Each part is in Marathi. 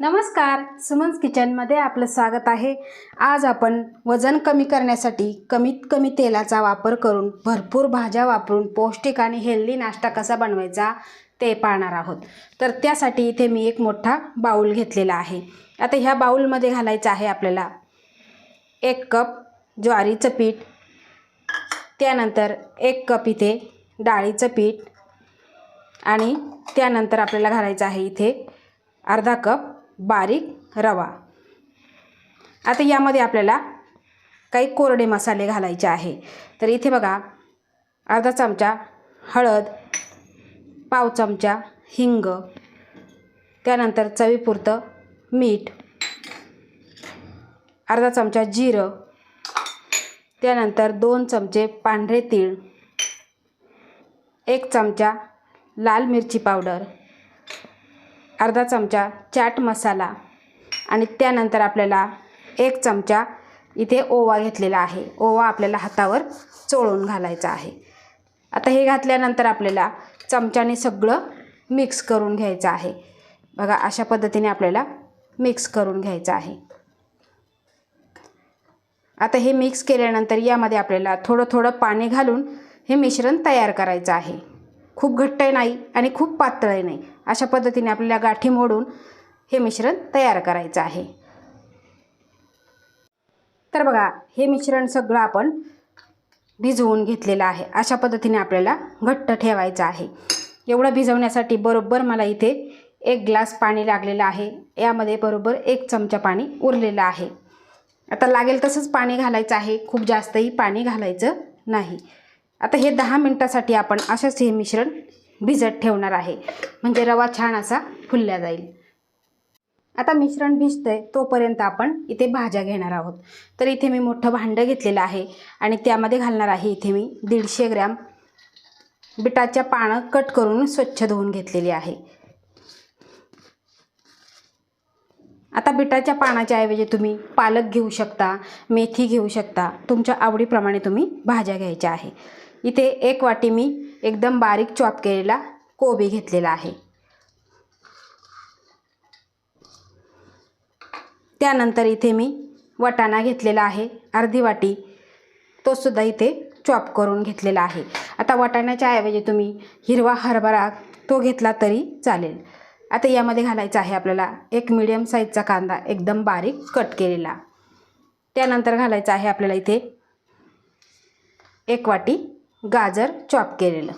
नमस्कार सुमन्स किचनमध्ये आपलं स्वागत आहे. आज आपण वजन कमी करण्यासाठी कमीत कमी तेलाचा वापर करून भरपूर भाज्या वापरून पौष्टिक आणि हेल्दी नाश्ता कसा बनवायचा ते पाहणार आहोत. तर त्यासाठी इथे मी एक मोठा बाऊल घेतलेला आहे. आता ह्या बाऊलमध्ये घालायचं आहे आपल्याला एक कप ज्वारीचं पीठ त्यानंतर एक कप इथे डाळीचं पीठ आणि त्यानंतर आपल्याला घालायचं आहे इथे अर्धा कप बारीक रवा. आता यामध्ये आपल्याला काही कोरडे मसाले घालायचे आहे. तर इथे बघा अर्धा चमचा हळद पाव चमचा हिंग त्यानंतर चवीपुरतं मीठ अर्धा चमचा जिरं त्यानंतर दोन चमचे पांढरे तीळ एक चमचा लाल मिरची पावडर अर्धा चमचा चाट मसाला आणि त्यानंतर आपल्याला एक चमचा इथे ओवा घेतलेला आहे. ओवा आपल्याला हातावर चोळून घालायचा आहे. आता हे घातल्यानंतर आपल्याला चमच्याने सगळं मिक्स करून घ्यायचं आहे. बघा अशा पद्धतीने आपल्याला मिक्स करून घ्यायचं आहे. आता हे मिक्स केल्यानंतर यामध्ये आपल्याला थोडं थोडं पाणी घालून हे मिश्रण तयार करायचं आहे. खूप घट्टही नाही आणि खूप पातळही नाही. अशा पद्धतीने आपल्याला गाठी मोडून हे मिश्रण तयार करायचं आहे. तर बघा हे मिश्रण सगळं आपण भिजवून घेतलेलं आहे. अशा पद्धतीने आपल्याला घट्ट ठेवायचं आहे. एवढं भिजवण्यासाठी बरोबर मला इथे एक ग्लास पाणी लागलेलं आहे. यामध्ये बरोबर एक चमचा पाणी उरलेलं आहे. आता लागेल तसंच पाणी घालायचं आहे. खूप जास्तही पाणी घालायचं नाही. आता हे दहा मिनटासाठी आपण असंच हे मिश्रण भिजत ठेवणार आहे. म्हणजे रवा छान असा फुलला जाईल. आता मिश्रण भिजतंय तोपर्यंत आपण इथे भाज्या घेणार आहोत. तर इथे मी मोठं भांडं घेतलेलं आहे आणि त्यामध्ये घालणार आहे इथे मी दीडशे ग्रॅम बिटाच्या पानं कट करून स्वच्छ धुवून घेतलेली आहे. आता बिटाच्या पानाच्या ऐवजी तुम्ही पालक घेऊ शकता मेथी घेऊ शकता तुमच्या आवडीप्रमाणे तुम्ही भाज्या घ्यायच्या आहे. इथे एक वाटी मी एकदम बारीक चॉप केलेला कोबी घेतलेला आहे. त्यानंतर इथे मी वटाणा घेतलेला आहे. अर्धी वाटी तो सुद्धा इथे चॉप करून घेतलेला आहे. आता वाटाण्याच्या ऐवजी तुम्ही हिरवा हरभरा तो घेतला तरी चालेल. आता यामध्ये घालायचा आहे आपल्याला एक मिडियम साईजचा कांदा एकदम बारीक कट केलेला. त्यानंतर घालायचा आहे आपल्याला इथे एक वाटी गाजर चॉप केलेलं.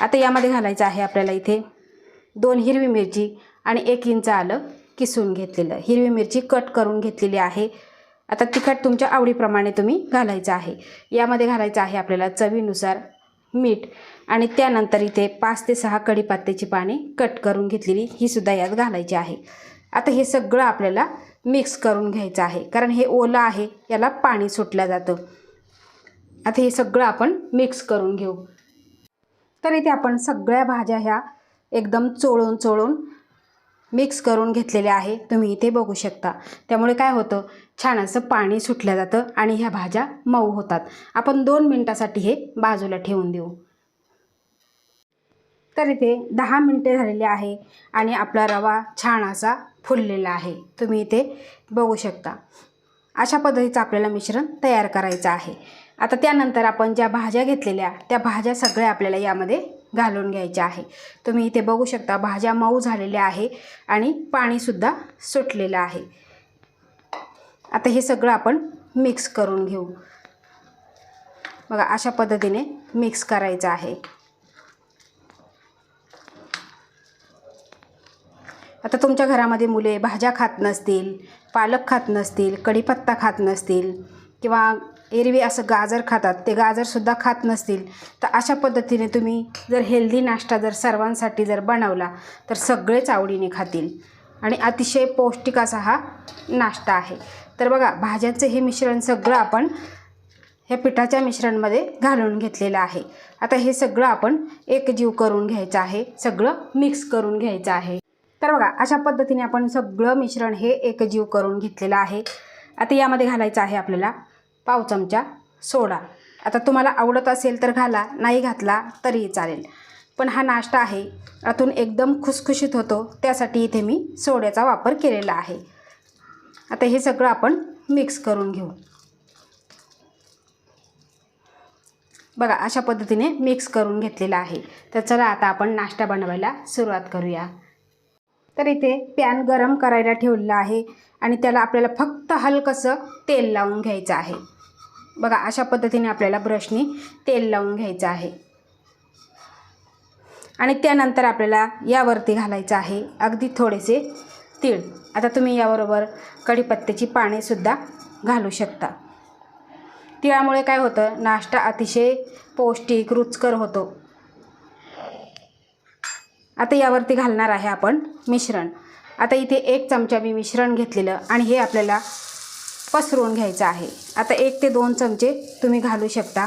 आता यामध्ये घालायचं आहे आपल्याला इथे दोन हिरवी मिरची आणि एक इंच आलं किसून घेतलेलं. हिरवी मिरची कट करून घेतलेली आहे. आता तिखट तुमच्या आवडीप्रमाणे तुम्ही घालायचं आहे. यामध्ये घालायचं आहे आपल्याला चवीनुसार मीठ आणि त्यानंतर इथे पाच ते सहा कढीपत्त्याची पाने कट करून घेतलेली ही सुद्धा यात घालायची आहे. आता हे सगळं आपल्याला मिक्स करून घ्यायचं आहे. कारण हे ओलं आहे याला पाणी सुटलं जातं. आता हे सगळं आपण मिक्स करून घेऊ. तर इथे आपण सगळ्या भाज्या ह्या एकदम चोळून चोळून मिक्स करून घेतलेल्या आहे. तुम्ही इथे बघू शकता. त्यामुळे काय होतं छान असं पाणी सुटलं जातं आणि ह्या भाज्या मऊ होतात. आपण दोन मिनटासाठी हे बाजूला ठेवून देऊ. तर इथे दहा मिनटे झालेले आहे आणि आपला रवा छान असा फुललेला आहे. तुम्ही इथे बघू शकता. अशा पद्धतीचं आपल्याला मिश्रण तयार करायचं आहे. आता त्यानंतर आपण ज्या भाज्या घेतलेल्या त्या भाज्या सगळ्या आपल्याला यामध्ये घालून घ्यायच्या आहे. तुम्ही इथे बघू शकता भाज्या मऊ झालेल्या आहे आणि पाणीसुद्धा सुटलेलं आहे. आता हे सगळं आपण मिक्स करून घेऊ. बघा अशा पद्धतीने मिक्स करायचं आहे. आता तुमच्या घरामध्ये मुले भाज्या खात नसतील पालक खात नसतील कढीपत्ता खात नसतील किंवा एरवी असं गाजर खातात ते गाजरसुद्धा खात नसतील तर अशा पद्धतीने तुम्ही जर हेल्दी नाश्ता जर सर्वांसाठी जर बनवला तर सगळेच आवडीने खातील. आणि अतिशय पौष्टिक असा हा नाश्ता आहे. तर बघा भाज्यांचं हे मिश्रण सगळं आपण ह्या पिठाच्या मिश्रणमध्ये घालून घेतलेलं आहे. आता हे सगळं आपण एकजीव करून घ्यायचं आहे सगळं मिक्स करून घ्यायचं आहे. तर बघा अशा पद्धतीने आपण सगळं मिश्रण हे एकजीव करून घेतलेलं आहे. आता यामध्ये घालायचं आहे आपल्याला पाव चमचा सोडा. आता तुम्हाला आवडत असेल तर घाला नाही घातला तरीही चालेल. पण हा नाश्ता आहे. आतून एकदम खुसखुशीत होतो. त्यासाठी इथे मी सोड्याचा वापर केलेला आहे. आता हे सगळं आपण मिक्स करून घेऊ. बघा अशा पद्धतीने मिक्स करून घेतलेला आहे. तर चला आता आपण नाश्ता बनवायला सुरुवात करूया. तर इथे पॅन गरम करायला ठेवलेलं आहे आणि त्याला आपल्याला फक्त हलकंसं तेल लावून घ्यायचं आहे. बघा अशा पद्धतीने आपल्याला ब्रशनी तेल लावून घ्यायचं आहे. आणि त्यानंतर आपल्याला यावरती घालायचं आहे अगदी थोडेसे तीळ. आता तुम्ही याबरोबर कढीपत्त्याची पानेसुद्धा घालू शकता. तिळामुळे काय होतं नाश्ता अतिशय पौष्टिक रुचकर होतो. आता यावरती घालणार आहे आपण मिश्रण. आता इथे एक चमचा मी मिश्रण घेतलेलं आणि हे आपल्याला पसरवून घ्यायचं आहे. आता एक ते दोन चमचे तुम्ही घालू शकता.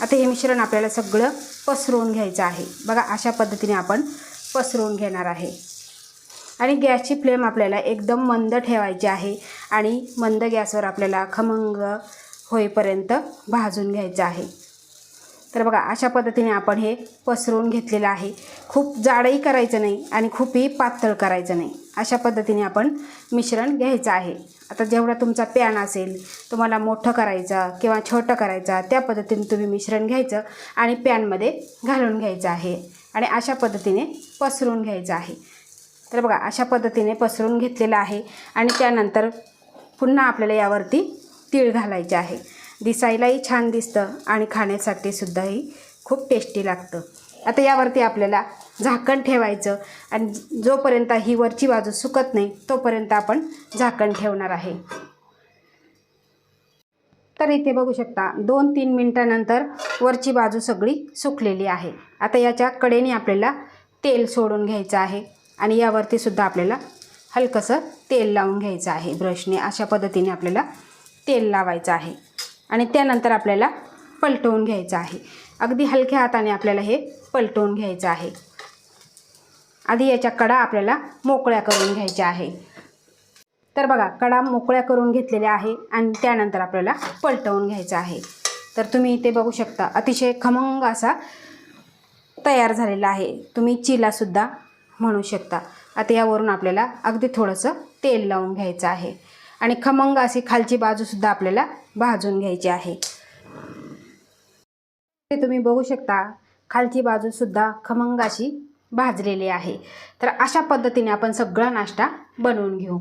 आता हे मिश्रण आपल्याला सगळं पसरवून घ्यायचं आहे. बघा अशा पद्धतीने आपण पसरवून घेणार आहे. आणि गॅसची फ्लेम आपल्याला एकदम मंद ठेवायची आहे आणि मंद गॅसवर आपल्याला खमंग होईपर्यंत भाजून घ्यायचं आहे. तर बघा अशा पद्धतीने आपण हे पसरवून घेतलेलं आहे. खूप जाडही करायचं नाही आणि खूपही पातळ करायचं नाही. अशा पद्धतीने आपण मिश्रण घ्यायचं आहे. आता जेवढा तुमचा पॅन असेल तुम्हाला मोठं करायचं किंवा छोटं करायचं त्या पद्धतीने तुम्ही मिश्रण घ्यायचं आणि पॅनमध्ये घालून घ्यायचं आहे आणि अशा पद्धतीने पसरून घ्यायचं आहे. तर बघा अशा पद्धतीने पसरून घेतलेलं आहे आणि त्यानंतर पुन्हा आपल्याला यावरती तीळ घालायचे आहे. दिसायलाही छान दिसतं आणि खाण्यासाठी सुद्धाही खूप टेस्टी लागतं. आता यावरती आपल्याला झाकण ठेवायचं आणि जोपर्यंत ही वरची बाजू सुकत नाही तोपर्यंत आपण झाकण ठेवणार आहे. तर इथे बघू शकता दोन तीन मिनटानंतर वरची बाजू सगळी सुकलेली आहे. आता याच्या कडेने आपल्याला तेल सोडून घ्यायचं आहे आणि यावरती सुद्धा आपल्याला हलकंसं तेल लावून घ्यायचं आहे. ब्रशने अशा पद्धतीने आपल्याला तेल लावायचं आहे. आणि त्यानंतर आपल्याला पलटवून घ्यायचं आहे. अगदी हलक्या हाताने आपल्याला हे पलटवून घ्यायचं आहे. आधी याच्या कडा आपल्याला मोकळ्या करून घ्यायच्या आहे. तर बघा कडा मोकळ्या करून घेतलेल्या आहे आणि त्यानंतर आपल्याला पलटवून घ्यायचं आहे. तर तुम्ही इथे बघू शकता अतिशय खमंग असा तयार झालेला आहे. तुम्ही चिलासुद्धा म्हणू शकता. आता यावरून आपल्याला अगदी थोडंसं तेल लावून घ्यायचं आहे. आणि खमंग अशी खालची बाजूसुद्धा आपल्याला भाजून घ्यायची आहे. ते तुम्ही बघू शकता खालची बाजूसुद्धा खमंग अशी भाजलेली आहे. तर अशा पद्धतीने आपण सगळा नाश्ता बनवून घेऊ.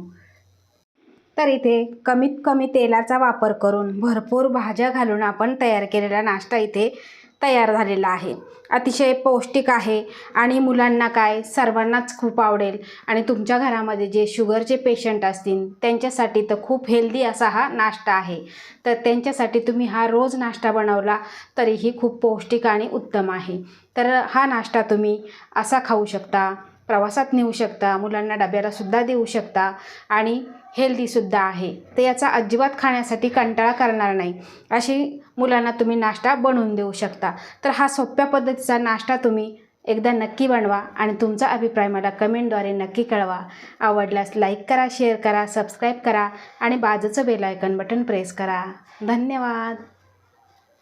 तर इथे कमीत कमी तेलाचा वापर करून भरपूर भाज्या घालून आपण तयार केलेला नाश्ता इथे तयार झालेला आहे. अतिशय पौष्टिक आहे आणि मुलांना काय? सर्वांनाच खूप आवडेल. आणि तुमच्या घरामध्ये जे शुगरचे पेशंट असतील त्यांच्यासाठी तर खूप हेल्दी असा हा नाश्ता आहे. तर त्यांच्यासाठी तुम्ही हा रोज नाश्ता बनवला तरीही खूप पौष्टिक आणि उत्तम आहे. तर हा नाश्ता तुम्ही असा खाऊ शकता प्रवासात नेऊ शकता मुलांना डब्यालासुद्धा देऊ शकता आणि हेल्दीसुद्धा आहे. तर याचा अजिबात खाण्यासाठी कंटाळा करणार नाही. अशी मुलांना तुम्ही नाश्ता बनवून देऊ शकता. तर हा सोप्या पद्धतीचा नाश्ता तुम्ही एकदा नक्की बनवा आणि तुमचा अभिप्राय मला कमेंटद्वारे नक्की कळवा. आवडल्यास लाईक करा शेअर करा सबस्क्राईब करा आणि बाजूचं बेलायकन बटन प्रेस करा. धन्यवाद!